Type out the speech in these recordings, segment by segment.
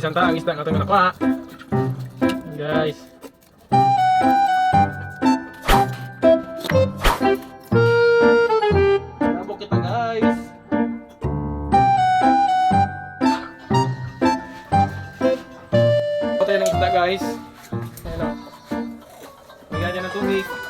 bisan ta ang isda nga itong nakuha. Guys. Nabok kita guys. Tayo ng isda guys. Ayan o. Bigyan niya ng tubig.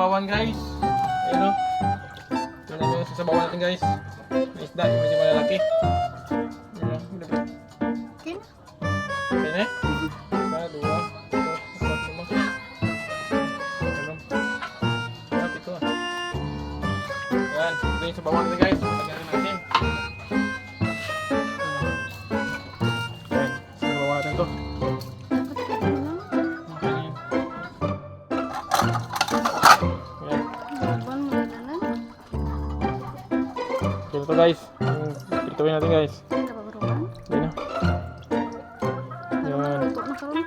Ating sasabawan guys. Ayan o. Ito na yung sasabawan natin guys. May isda, yung medyo malalaki. Ayan o. Kin? Okay na? Isa, dua, tatlo, apat, lima. Ito ah. Ayan, ito yung sabawan natin guys. Lagyan na natin. Guys. Yung Prituin natin guys. Yan. Na karon.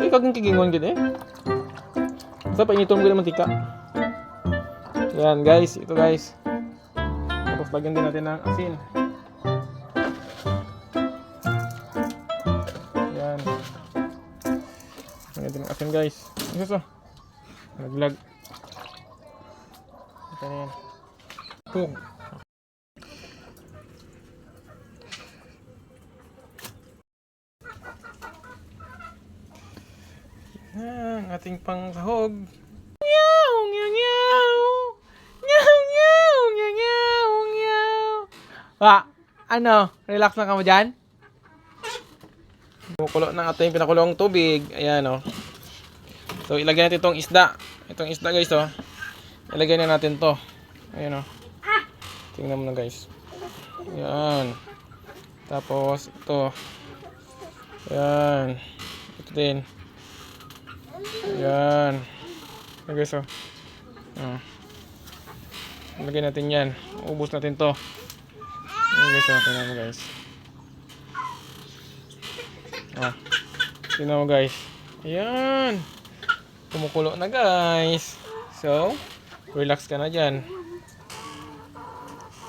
Eh, kagong kigingon gid eh. Sa painitom ko naman tika. Yan guys, ito guys. Tapos lagyan din natin ng asin. Yan. Lagyan din ng asin guys. Ano so? Naglag. Ito na yan. Boom. Yan, ating pangsahog. Meow, meow, meow. Meow, meow, meow, meow, meow. Ah, ano? Relax na ka mo dyan? Kumukulo ng ating pinakulong tubig. Ayan, oh. So, ilagay natin itong isda. Itong isda, guys, oh. Ilagay na natin to. Ayan, oh. Tingnan mo na, guys. Ayan. Tapos, ito. Ayan. Ito din. Yan. Ayan guys, oh. Ah. Lagay natin yan. Ubus natin to. Ayan guys, oh. Tingnan mo guys. Ah. Tingnan mo guys. Ayan. Kumukulo na guys. So, relax ka na dyan.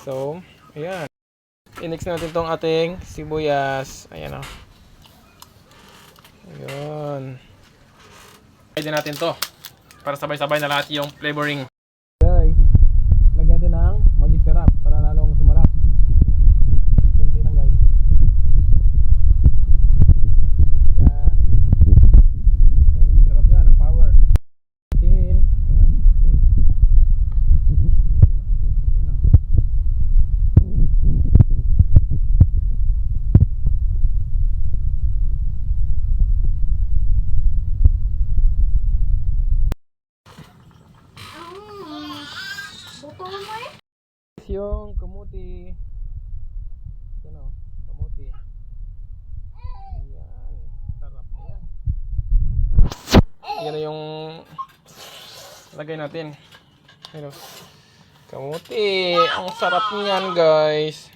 So, ayan. I-mix natin tong ating sibuyas. Ayan, oh. Ayan. Pwede natin to para sabay-sabay na lahat yung flavoring. Guys, lagyan natin ng magic syrup para lalong sumarap. Kunti lang guys. Yan. Yan, magic syrup yan, ang power. Atin. Ayan, atin. Atin lang. Buto mo eh. Yung kamuti. Ano? Kamuti. Ayan. Sarap na yan. Yan na yung lagay natin. Ano? Kamuti. Ang sarap niyan guys.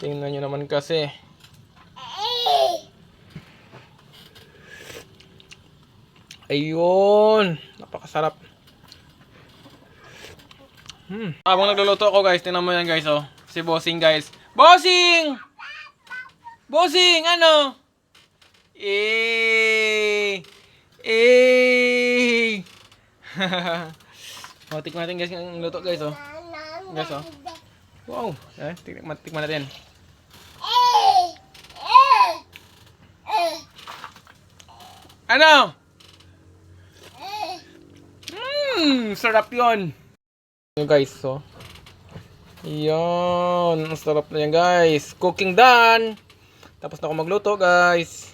Tingnan nyo naman kasi. Ayun. Napakasarap. Hmm. Habang nagluluto ako guys, tingnan mo yan guys oh. Si Bossing guys. Bossing! Bossing, ano? Eh! Eh! oh, tikman natin guys ang luto guys oh. Guys oh. Wow. Eh, tikman, tikman natin. Ano? Mmm, sarap yon. Yung guys, so. Yan, ang sarap na yan guys. Cooking done. Tapos na ako magluto guys.